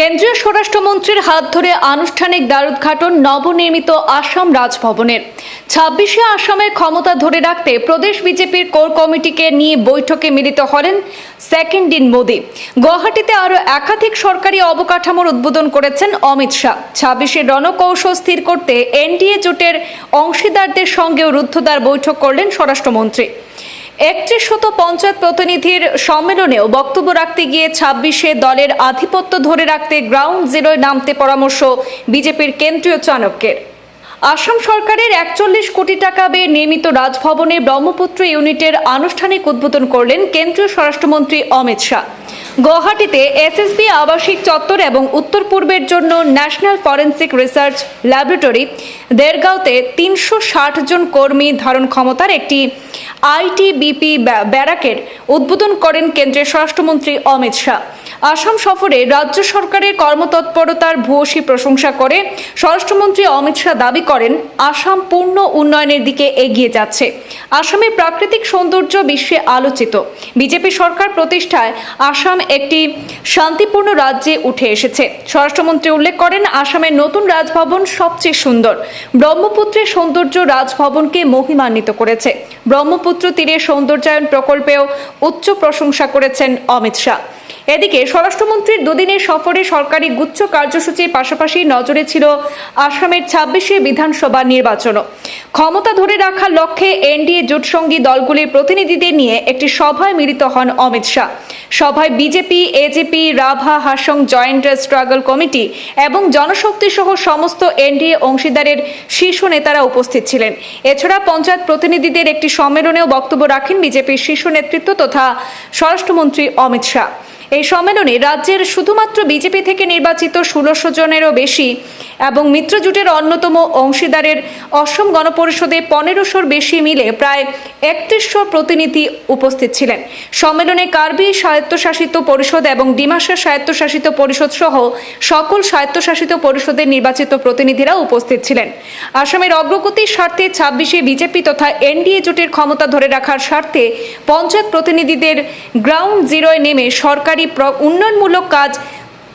কেন্দ্রীয় স্বরাষ্ট্রমন্ত্রীর হাত ধরে আনুষ্ঠানিক দ্বারোদ্ঘাটন নবনির্মিত আসাম রাজভবনের। ছাব্বিশে আসামের ক্ষমতা ধরে রাখতে প্রদেশ বিজেপির কোর কমিটিকে নিয়ে বৈঠকে মিলিত হলেন সেকেন্ড ইন মোদি। গুয়াহাটিতে আরও একাধিক সরকারি অবকাঠামোর উদ্বোধন করেছেন অমিত শাহ। ছাব্বিশে রণকৌশল স্থির করতে এনডিএ জোটের অংশীদারদের সঙ্গেও রুদ্ধদ্বার বৈঠক করলেন স্বরাষ্ট্রমন্ত্রী। একত্রিশ শত পঞ্চায়েত প্রতিনিধির সম্মেলনেও বক্তব্য রাখতে গিয়ে ছাব্বিশে দলের আধিপত্য ধরে রাখতে গ্রাউন্ড জিরোয় নামতে পরামর্শ বিজেপির কেন্দ্রীয় চাণক্যের। আসাম সরকারের একচল্লিশ কোটি টাকা ব্যয়ে নির্মিত রাজভবনে ব্রহ্মপুত্র ইউনিটের আনুষ্ঠানিক উদ্বোধন করলেন কেন্দ্রীয় স্বরাষ্ট্রমন্ত্রী অমিত শাহ। গুয়াহাটিতে এসএসবি আবাসিক চত্বর এবং উত্তর পূর্বের জন্য ন্যাশনাল ফরেন্সিক রিসার্চ ল্যাবরেটরি দেরগাঁওতে তিনশো ষাট জন কর্মী ধারণ ক্ষমতার একটি আইটিবিপি ব্যারাকের উদ্বোধন করেন কেন্দ্রের স্বরাষ্ট্রমন্ত্রী অমিত শাহ। আসাম সফরে রাজ্য সরকারের কর্মতৎপরতার ভূয়সী প্রশংসা করে স্বরাষ্ট্রমন্ত্রী অমিত শাহ দাবি করেন, আসাম পূর্ণ উন্নয়নের দিকে এগিয়ে যাচ্ছে। আসামের প্রাকৃতিক সৌন্দর্য বিশ্বে আলোচিত। বিজেপি সরকার প্রতিষ্ঠায় আসাম একটি শান্তিপূর্ণ রাজ্যে উঠে এসেছে। স্বরাষ্ট্রমন্ত্রী উল্লেখ করেন, আসামের নতুন রাজভবন সবচেয়ে সুন্দর। ব্রহ্মপুত্রের সৌন্দর্য রাজভবনকে মহিমান্বিত করেছে। ব্রহ্মপুত্র তীরে সৌন্দর্যায়ন প্রকল্পেও উচ্চ প্রশংসা করেছেন অমিত শাহ। এদিকে স্বরাষ্ট্রমন্ত্রীর দুদিনের সফরে সরকারি গুচ্ছ কার্যসূচির পাশাপাশি নজরে ছিল আসামের ছাব্বিশে বিধানসভা নির্বাচনও ক্ষমতা ধরে রাখার লক্ষ্যে এনডিএ জোটসঙ্গী দলগুলির প্রতিনিধিদের নিয়ে একটি সভায় মিলিত হন অমিত শাহ। সভায় BJP AJP Rabha, Hasong, joint struggle committee এবং জনশক্তি সহ সমস্ত এনডিএ অংশীদারের শীর্ষ নেতারা উপস্থিত ছিলেন। এছাড়া পঞ্চায়েত প্রতিনিধিদের একটি সম্মেলনেও বক্তব্য রাখেন বিজেপির শীর্ষ নেতৃত্ব তথা স্বরাষ্ট্রমন্ত্রী অমিত শাহ। এই সম্মেলনে রাজ্যের শুধুমাত্র বিজেপি থেকে নির্বাচিত ষোলোশো জনেরও বেশি এবং মিত্রজোটের অন্যতম অংশীদারের অসম গণপরিষদে পনেরোশোর বেশি মিলে প্রায় একত্রিশশো প্রতিনিধি উপস্থিত ছিলেন। সম্মেলনে কার্বি স্বায়ত্তশাসিত পরিষদ এবং ডিমাসা স্বায়ত্তশাসিত পরিষদ সহ সকল স্বায়ত্তশাসিত পরিষদের নির্বাচিত প্রতিনিধিরা উপস্থিত ছিলেন। আসামের অগ্রগতির স্বার্থে ছাব্বিশে বিজেপি তথা এনডিএ জোটের ক্ষমতা ধরে রাখার স্বার্থে পঞ্চায়েত প্রতিনিধিদের গ্রাউন্ড জিরোয় নেমে সরকারি প্র- উন্নয়নমূলক কাজ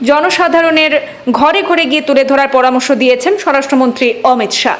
জনসাধারণের ঘরে ঘরে গিয়ে তুলে ধরার পরামর্শ দিয়েছেন স্বরাষ্ট্রমন্ত্রী অমিত শাহ।